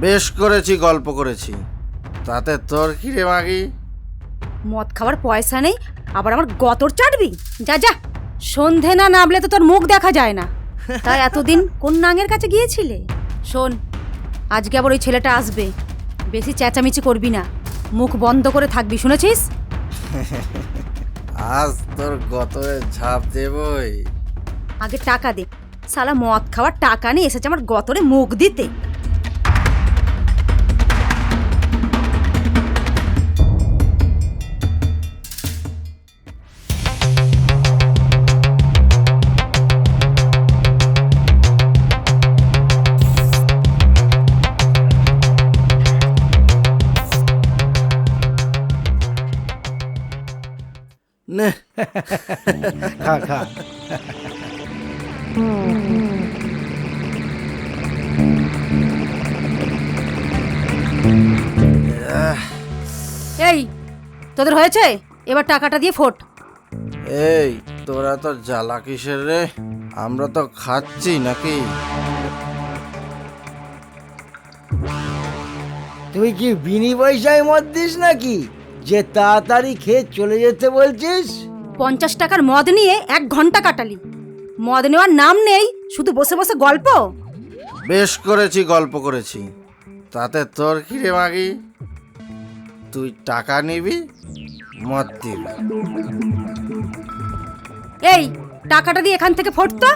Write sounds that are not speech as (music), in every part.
বেশ করেছি গল্প করেছি। তাতে তোর কি রে মাগি? মদ খাওয়ার পয়সা নেই আবার আমার গতর চাটবি? যা যা। সন্ধে না নামলে তো তোর মুখ দেখা যায় না। তাই এতদিন কোন নাঙের কাছে গিয়েছিলে? শোন আজকে আবার ওই ছেলেটা আসবে। বেশি চেঁচামেচি করবি না। মুখ বন্ধ করে থাকবি শুনেছিস? (laughs) আজ তোর গতরে ঝাঁপ দেবই। আগে টাকা দে। সালা মদ খাওয়ার টাকা নিয়ে এসেছে আমার গতরে মুখ দিতে। খা খা। এই তোদের হয়েছে? এবার টাকাটা দিয়ে ফোট। এই তোরা তো জ্বালা কিসের রে? আমরা তো খাচ্ছি নাকি? তুই কি বিনি পয়সায় মত দিস নাকি? যে তাড়াতাড়ি খেয়ে চলে যেতে বলছিস? পঞ্চাশ টাকার মদ নিয়ে এক ঘণ্টা কাটালি। মদ নেওয়ার নাম নেই শুধু বসে বসে গল্প? বেশ করেছি গল্প করেছি। তাতে তোর কি রে মাগি? তুই টাকা নিবি মদ দিবি। এই টাকাটা দিয়ে এখান থেকে ফোটতো?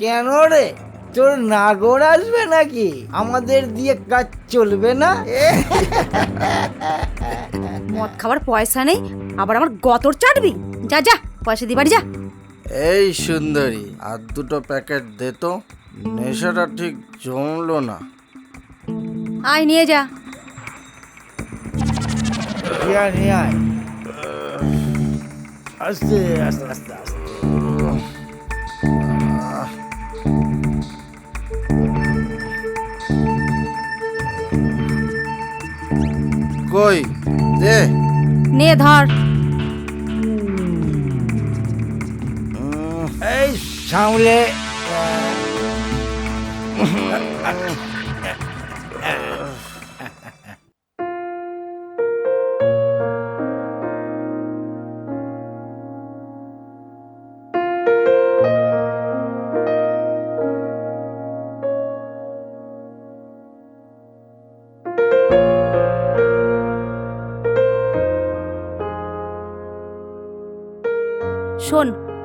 কেন রে? তোর নাগর আসবে নাকি? আমাদের দিয়ে কাজ চলবে না? এ, মদ খাবার পয়সা নেই আবার আমার গতর চাটবি। যা যা পয়সা দি বাড়ি যা। এই সুন্দরী আর দুটো প্যাকেট দে তো। নেশাটা ঠিক জমলো না। আয় নিয়ে যা। নিয়ে আয়। আস্তে আস্তে আস্তে আস্তে দে নে ধর। এই সামলে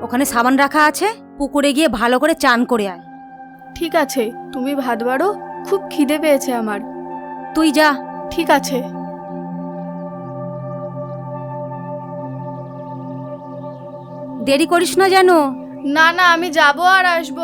ওখানে সাবান রাখা আছে পুকুরে গিয়ে ভালো করে চান করে আয়। ঠিক আছে তুমি ভাত বাড়ো খুব খিদে পেয়েছে আমার। তুই যা। ঠিক আছে। দেরি করিস না যেন। না না আমি যাব আর আসব।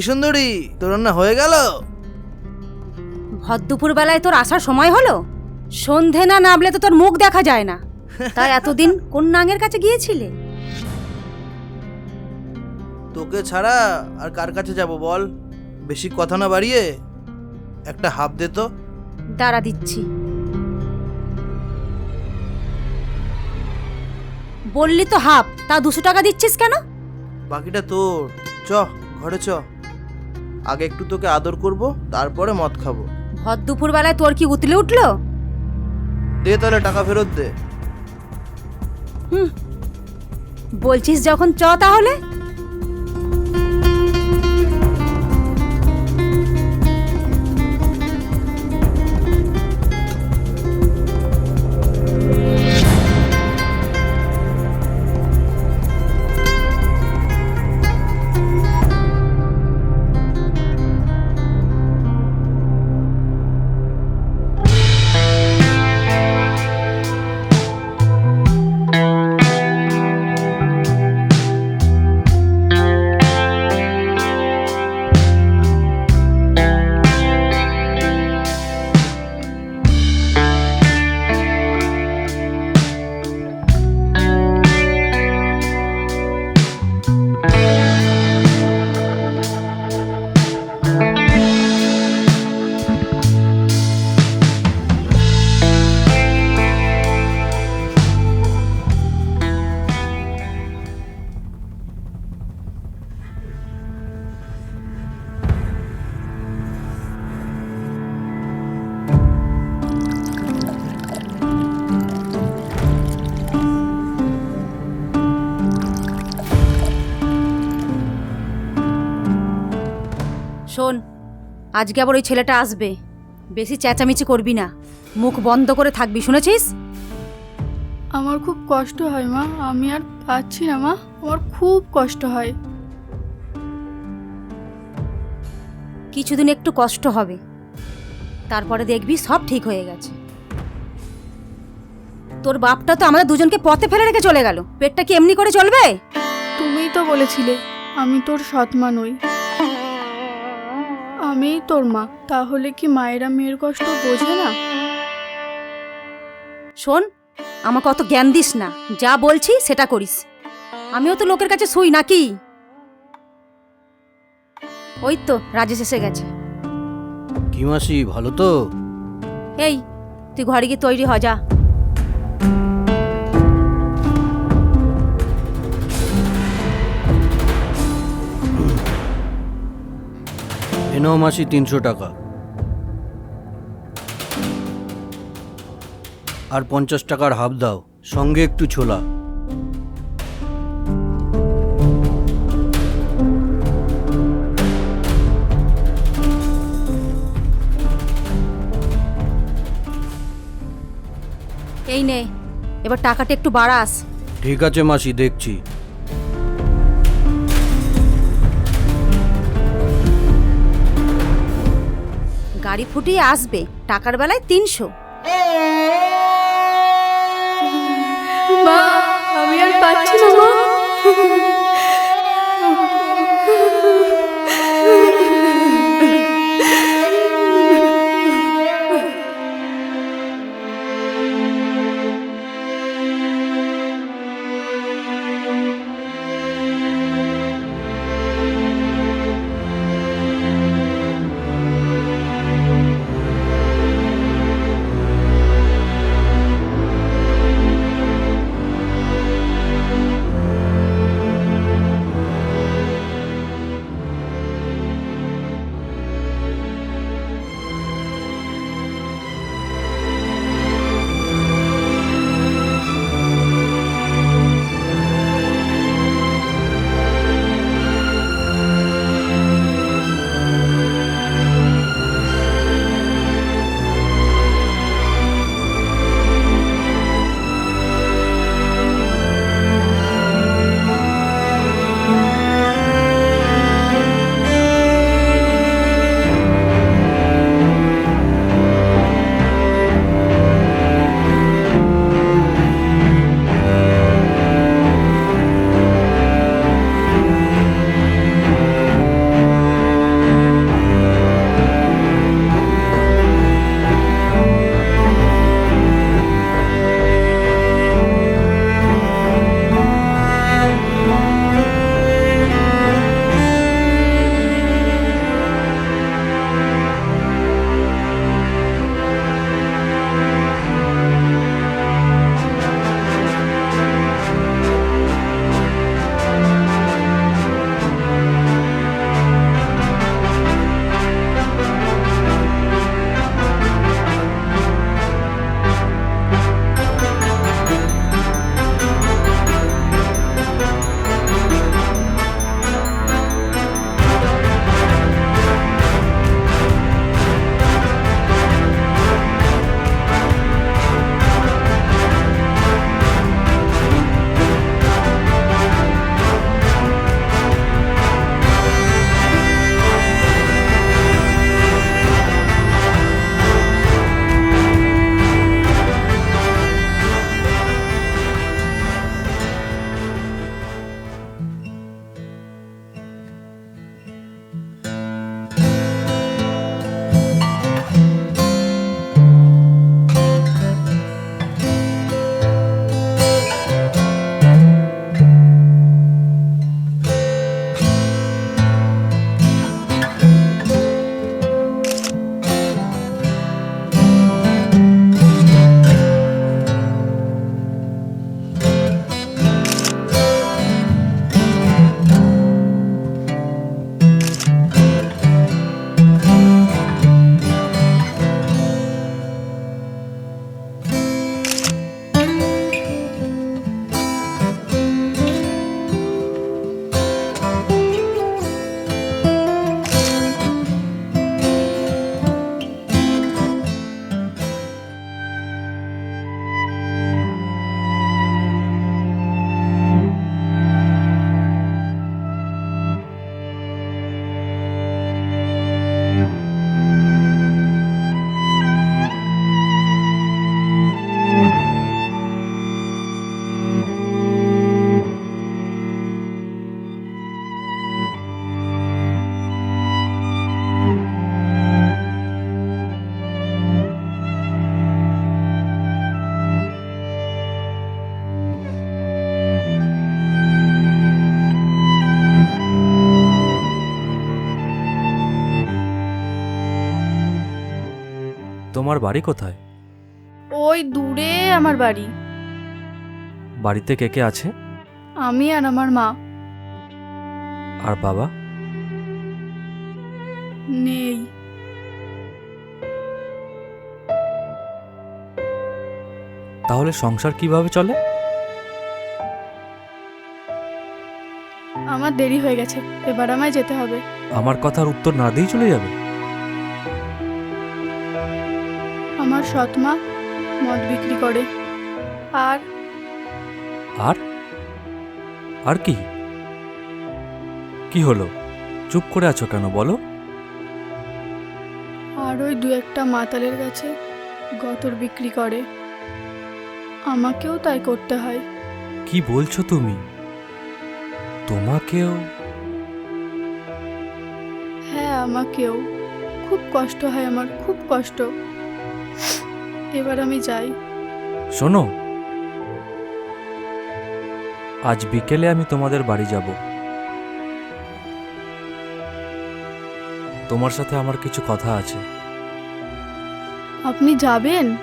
কি সুন্দরী? তোর রান্না হয়ে গেল? ভর দুপুর বেলায় তোর আসার সময় হলো? সন্ধে না নামলে তো তোর মুখ দেখা যায় না। (laughs) তাই এতদিন কোন নাঙের কাছে গিয়েছিলে? তোকে ছাড়া আর কার কাছে যাব বল? বেশি কথা না বাড়িয়ে। একটা হাফ দে তো। দাঁড়া দিচ্ছি। বললি তো হাফ তা দুশো টাকা দিচ্ছিস কেন? বাকিটা তোর। চ ঘরে চ। আগে একটু তোকে আদর করব তারপরে মদ খাব। ভর দুপুর বেলায় তোর কি উতলে উঠল? দে তাহলে টাকা ফেরত দে। বলছিস যখন চ তাহলে? শোন আজকে আবার ওই ছেলেটা আসবে। বেশি চেঁচামেচি করবি না। মুখ বন্ধ করে থাকবি শুনেছিস? আমার খুব কষ্ট হয় মা আমি আর পাচ্ছি না মা আমার খুব কষ্ট হয়। কিছুদিন একটু কষ্ট হবে। তারপরে দেখবি সব ঠিক হয়ে গেছে। তোর বাপটা তো আমাদের দুজনকে পথে ফেলে রেখে চলে গেল। পেটটা কি এমনি করে চলবে? তুমিই তো বলেছিলে আমি তোর সৎমা নই। আমিই তোর মা। তাহলে কি মায়েরা মেয়ের কষ্ট বোঝে না? শোন আমাকে অত জ্ঞান দিস না। যা বলছি সেটা করিস। আমিও তো লোকের কাছে শুই নাকি? ওই তো রাজেশ এসে গেছে। কি মাসি ভালো তো? এই তুই ঘরে গিয়ে তৈরি হ যা। এনেও মাসি তিনশো টাকা। আর পঞ্চাশ টাকার হাফ দাও সঙ্গে একটু ছোলা। এই নে এবার টাকাটা একটু বাড়াস। ঠিক আছে মাসি দেখছি। গাড়ি ফুটিয়ে আসবে। টাকার বেলায় তিনশো। মা আমি আর পাচ্ছি না মা। তোমার বাড়ি কোথায়? ওই দূরে আমার বাড়ি। বাড়িতে কে কে আছে? আমি আর আমার মা। আর বাবা? নেই। তাহলে সংসার কীভাবে চলে? আমার দেরি হয়ে গেছে এবার আমায় যেতে হবে। আমার কথার উত্তর না দিয়েই চলে যাবে? আমার সৎ মা মদ বিক্রি করে। আর আর? আর কি? কি হলো? চুপ করে আছো কেন বলো? আর ওই দু একটা মাতালের কাছে গতর বিক্রি করে। আমাকেও তাই করতে হয়। কি বলছো তুমি? তোমাকেও? হ্যাঁ আমাকেও। খুব কষ্ট হয় আমার খুব কষ্ট। এবার আমি যাই। শোনো। আজ বিকেলে আমি তোমাদের বাড়ি যাব। তোমার সাথে আমার কিছু কথা আছে। আপনি যাবেন?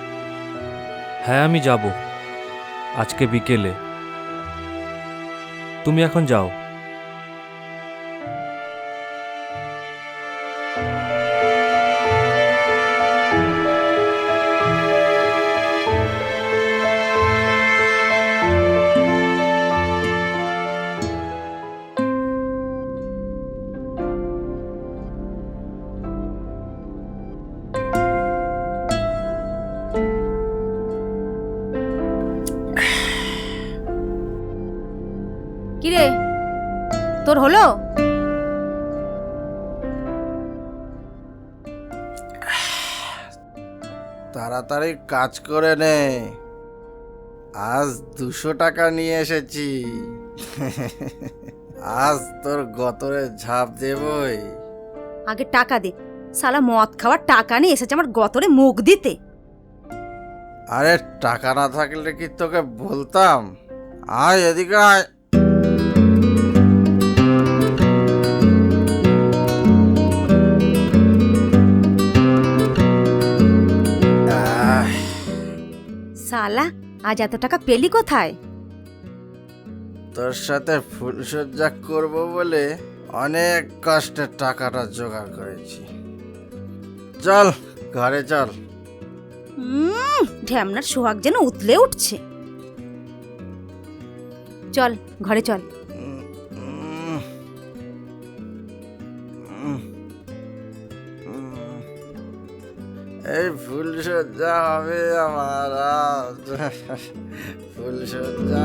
হ্যাঁ আমি যাব। আজকে বিকেলে। তুমি এখন যাও। হলো? তাড়াতাড়ি কাজ করে নে। আজ দুশো টাকা নিয়ে এসেছি। আজ তোর গতরে ঝাঁপ দেবই। আগে টাকা দে। সালা মদ খাওয়ার টাকা নিয়ে এসেছে আমার গতরে মুখ দিতে। আরে টাকা না থাকলে কি তোকে বলতাম? আয় এদিকে আয়। সালা আজ এত টাকা পেলি কোথায়? তোর সাথে ফুলসজ্জা করব বলে অনেক কষ্টে টাকাটা জোগাড় করেছি। চল ঘরে চল। হুম ঢ্যামনার সোহাগ যেন উতলে উঠছে। চল ঘরে চল। এই ফুল সজ্জা হবে আমার ফুল ফুলসজ্জা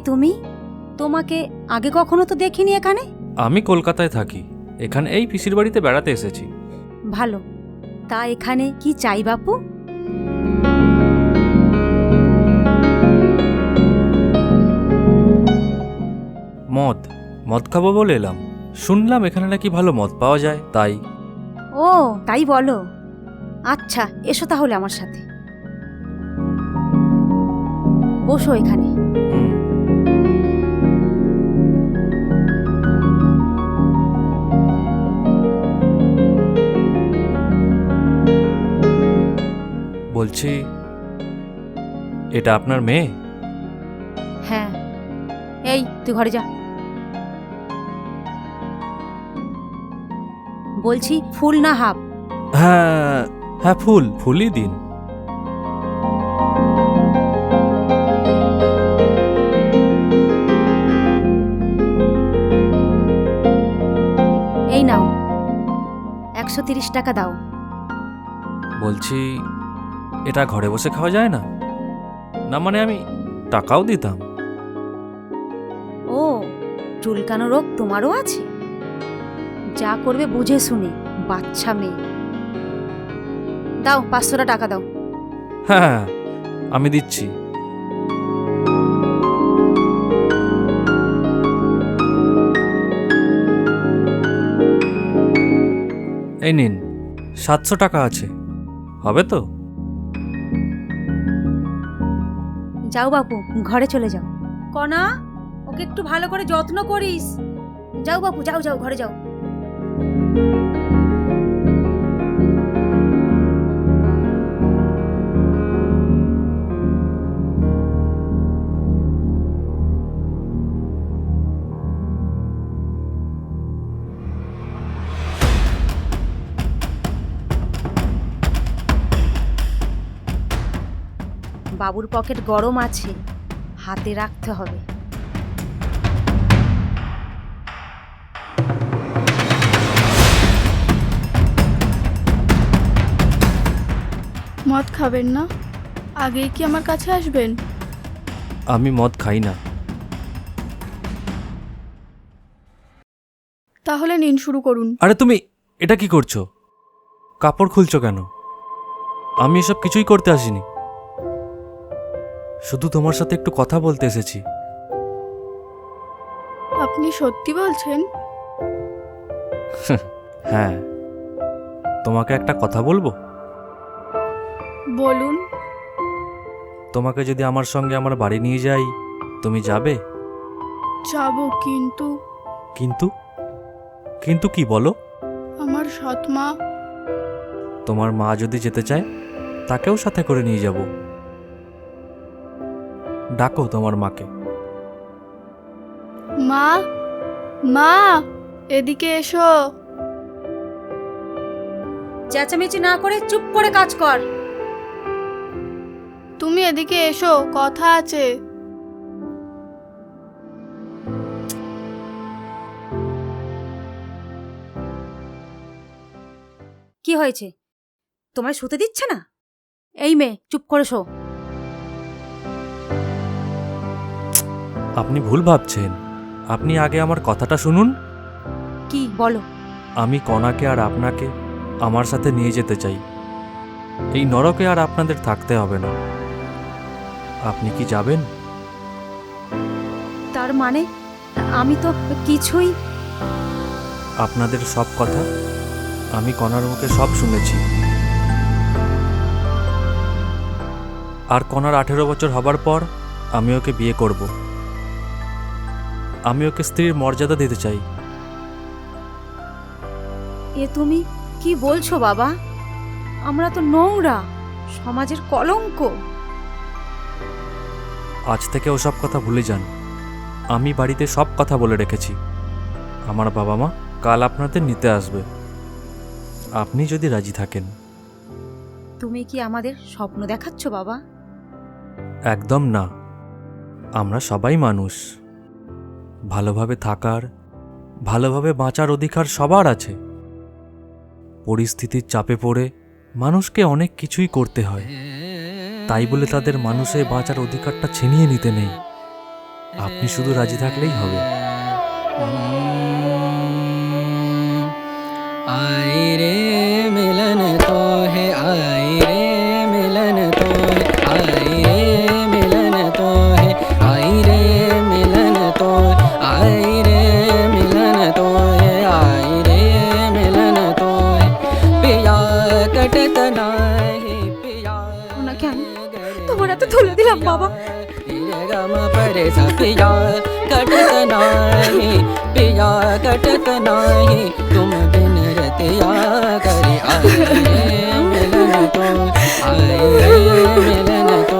তুমি? তোমাকে আগে কখনো তো দেখিনি এখানে? আমি কলকাতায় থাকি। এখানে এই পিসির বাড়িতে বেড়াতে এসেছি। ভালো। তা এখানে কি চাই বাপু? মদ। মদ খাব বলে এলাম। শুনলাম এখানে নাকি ভালো মদ পাওয়া যায় তাই। ও তাই বলো। আচ্ছা এসো তাহলে আমার সাথে। বসো এখানে। বলছি এটা আপনার মেয়ে? হ্যাঁ। এই তুই ঘরে যা। বলছি ফুল না হাফ? হ্যাঁ হ্যাঁ ফুল ফুলই দিন। এই নাও। একশো তিরিশ টাকা দাও। বলছি এটা ঘরে বসে খাওয়া যায় না? না মানে আমি টাকাও দিতাম। ও চুলকানো রোগ তোমারও আছে? যা করবে বুঝে শুনে বাচ্চা মেয়ে। দাও পাঁচশোটা টাকা দাও। হ্যাঁ হ্যাঁ, আমি দিচ্ছি। এই নিন সাতশো টাকা আছে। হবে তো? যাও বাপু ঘরে চলে যাও। কনা ওকে একটু ভালো করে যত্ন করিস। যাও বাপু যাও যাও ঘরে যাও। বাবুর পকেট গরম আছে হাতে রাখতে হবে। মদ খাবেন না? আগেই কি আমার কাছে আসবেন? আমি মদ খাই না। তাহলে নিন শুরু করুন। আরে তুমি এটা কি করছ? কাপড় খুলছো কেন? আমি এসব কিছুই করতে আসিনি। শুধু তোমার সাথে একটু কথা বলতে এসেছি। আপনি সত্যি বলছেন? (laughs) হ্যাঁ। তোমাকে একটা কথা বলব? বলুন। তোমাকে যদি আমার সঙ্গে আমার বাড়ি নিয়ে যাই তুমি যাবে? যাব কিন্তু। কিন্তু? কিন্তু কি বলো? আমার সৎমা তোমার মা যদি যেতে চায় তাকেও সাথে করে নিয়ে যাব। ডাকো তোমার মাকে। মা মা এদিকে এসো। চেঁচামেচি না করে চুপ করে কাজ কর। তুমি এদিকে এসো কথা আছে। কি হয়েছে? তোমায় শুতে দিচ্ছে না? এই মেয়ে চুপ করে শো। আপনি ভুল ভাবছেন। আপনি আগে আমার কথাটা শুনুন। কি বলো। আমি কণাকে আর আপনাকে আমার সাথে নিয়ে যেতে চাই। এই নরকে আর আপনাদের থাকতে হবে না। আপনি কি যাবেন? তার মানে আমি তো কিছুই আপনাদের সব কথা আমি কণার মুখে সব শুনেছি। আর কণার আঠেরো বছর হবার পর আমি ওকে বিয়ে করব। আমি ওকে স্ত্রীর মর্যাদা দিতে চাই। এ তুমি কি বলছো বাবা? আমরা তো নোংরা সমাজের কলঙ্ক। আজ থেকে ওসব কথা ভুলে যান। আমি বাড়িতে সব কথা বলে রেখেছি। আমার বাবা মা কাল আপনাদের নিতে আসবে। আপনি যদি রাজি থাকেন। তুমি কি আমাদের স্বপ্ন দেখাচ্ছ বাবা? একদম না। আমরা সবাই মানুষ। ভালোভাবে থাকার, ভালোভাবে বাঁচার অধিকার সবার আছে। পরিস্থিতির চাপে পড়ে মানুষকে অনেক কিছুই করতে হয়। তাই বলে তাদের মানুষে বাঁচার অধিকারটা ছিনিয়ে নিতে নেই। আপনি শুধু রাজি থাকলেই হবে। চলে দিলাম বাবা পিয়া কটত নাহি পিয়া কটত নাহি তুম বিন রতিয়া করি আয়ে মিলন তো আয়ে মিলন তো